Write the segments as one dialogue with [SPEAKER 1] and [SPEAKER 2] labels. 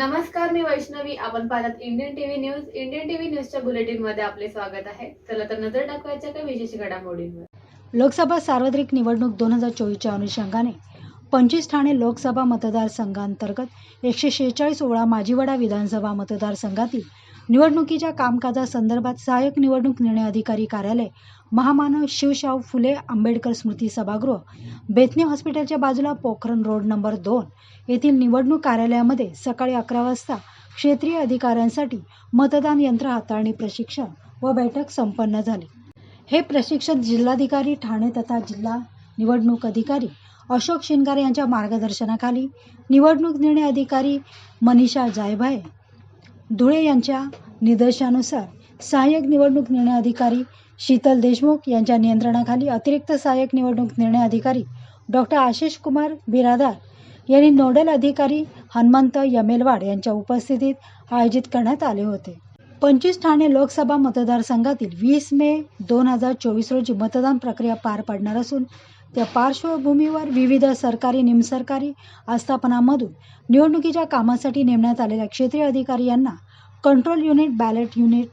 [SPEAKER 1] नमस्कार मी वैष्णवी. आपण पाहतात Indian TV news Indian TV न्यूजच्या बुलेटिनमध्ये आपले स्वागत आहे. चला तर नजर टाकवायच्या काही विशेष घडामोडींवर.
[SPEAKER 2] लोकसभा सार्वत्रिक निवडणूक दोन हजार चोवीसच्या अनुषंगाने पंचवीस ठाणे लोकसभा मतदारसंघांतर्गत एकशे शेहेचाळीस ओळा माजीवडा विधानसभा मतदारसंघातील निवडणुकीच्या कामकाजासंदर्भात सहाय्यक निवडणूक निर्णय अधिकारी कार्यालय महामानव शिवशाहू फुले आंबेडकर स्मृती सभागृह बेतने हॉस्पिटलच्या बाजूला पोखरण रोड नंबर दोन येथील निवडणूक कार्यालयामध्ये सकाळी अकरा वाजता क्षेत्रीय अधिकाऱ्यांसाठी मतदान यंत्र हाताळणी प्रशिक्षण व बैठक संपन्न झाली. हे प्रशिक्षण जिल्हाधिकारी ठाणे तथा जिल्हा निवडणूक अधिकारी अशोक शिनगार यांच्या मार्गदर्शनाखाली निवडणूक निर्णय अधिकारी मनीषा जायभाये धुळे यांच्या निदर्शानुसार सहाय्यक निवडणूक निर्णय अधिकारी शीतल देशमुख यांच्या नियंत्रणाखाली अतिरिक्त सहाय्यक निवडणूक निर्णय अधिकारी डॉक्टर आशिष कुमार बिरादार यांनी नोडल अधिकारी हनुमंत यमेलवाड यांच्या उपस्थितीत आयोजित करण्यात आले होते. पंचवीस ठाणे लोकसभा मतदारसंघातील वीस मे दोन हजार चोवीस रोजी मतदान प्रक्रिया पार पडणार असून त्या पार्श्वभूमीवर विविध सरकारी निमसरकारी आस्थापनांमधून निवडणुकीच्या कामासाठी नेमण्यात आलेल्या क्षेत्रीय अधिकारी यांना control unit ballot unit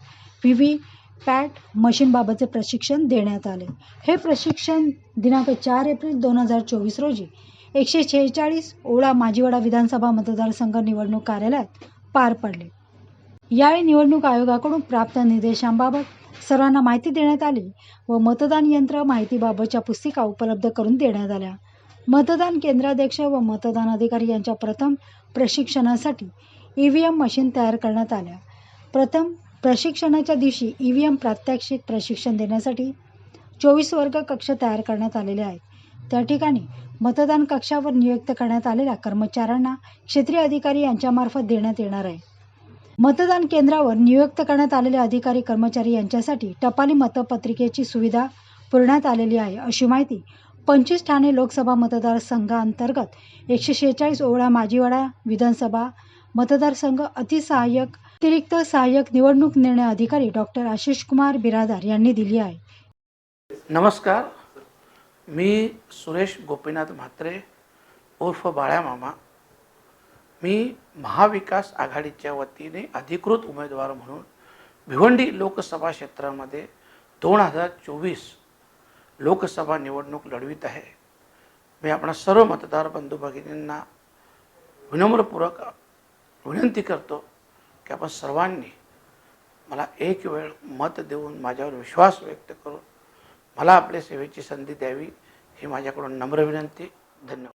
[SPEAKER 2] V V PAT मशीनबाबतचे प्रशिक्षण देण्यात आले. हे प्रशिक्षण दिनांक चार एप्रिल दोन हजार चोवीस रोजी एकशे शेहेचाळीस ओळा माजीवाडा विधानसभा मतदारसंघ निवडणूक कार्यालयात पार पडले. यावेळी निवडणूक आयोगाकडून प्राप्त निर्देशांबाबत सर्वांना माहिती देण्यात आली व मतदान यंत्र माहितीबाबतच्या पुस्तिका उपलब्ध करून देण्यात आल्या. मतदान केंद्राध्यक्ष व मतदान अधिकारी यांच्या प्रथम प्रशिक्षणासाठी ई व्ही एम मशीन तयार करण्यात आल्या. प्रथम प्रशिक्षणाच्या दिवशी ई व्ही एम प्रात्यक्षिक प्रशिक्षण देण्यासाठी चोवीस वर्ग कक्ष तयार करण्यात आलेले आहेत. त्या ठिकाणी मतदान कक्षावर नियुक्त करण्यात आलेल्या कर्मचाऱ्यांना क्षेत्रीय अधिकारी यांच्यामार्फत देण्यात येणार आहे. मतदान केंद्रावर नियुक्त करण्यात आलेले अधिकारी कर्मचारी यांच्यासाठी टपाली मतपत्रिकेची सुविधा पुरवण्यात आलेली आहे अशी माहिती पंचवीस ठाणे लोकसभा मतदारसंघांतर्गत एकशे शेहेचाळीस ओवळा माजीवाडा विधानसभा मतदारसंघ अतिसहाय्यक अतिरिक्त सहाय्यक निवडणूक निर्णय अधिकारी डॉक्टर आशिष कुमार बिरादार यांनी दिली आहे.
[SPEAKER 3] नमस्कार. मी सुरेश गोपीनाथ म्हात्रे उर्फ बाळ्या मामा मी महाविकास आघाडीच्या वतीने अधिकृत उमेदवार म्हणून भिवंडी लोकसभा क्षेत्रामध्ये दोन हजार चोवीस लोकसभा निवडणूक लढवित आहे. मी आपणा सर्व मतदार बंधू भगिनींना विनम्रपूर्वक विनंती करतो की आपण सर्वांनी मला एक वेळ मत देऊन माझ्यावर विश्वास व्यक्त करून मला आपल्या सेवेची संधी द्यावी ही माझ्याकडून नम्र विनंती. धन्यवाद.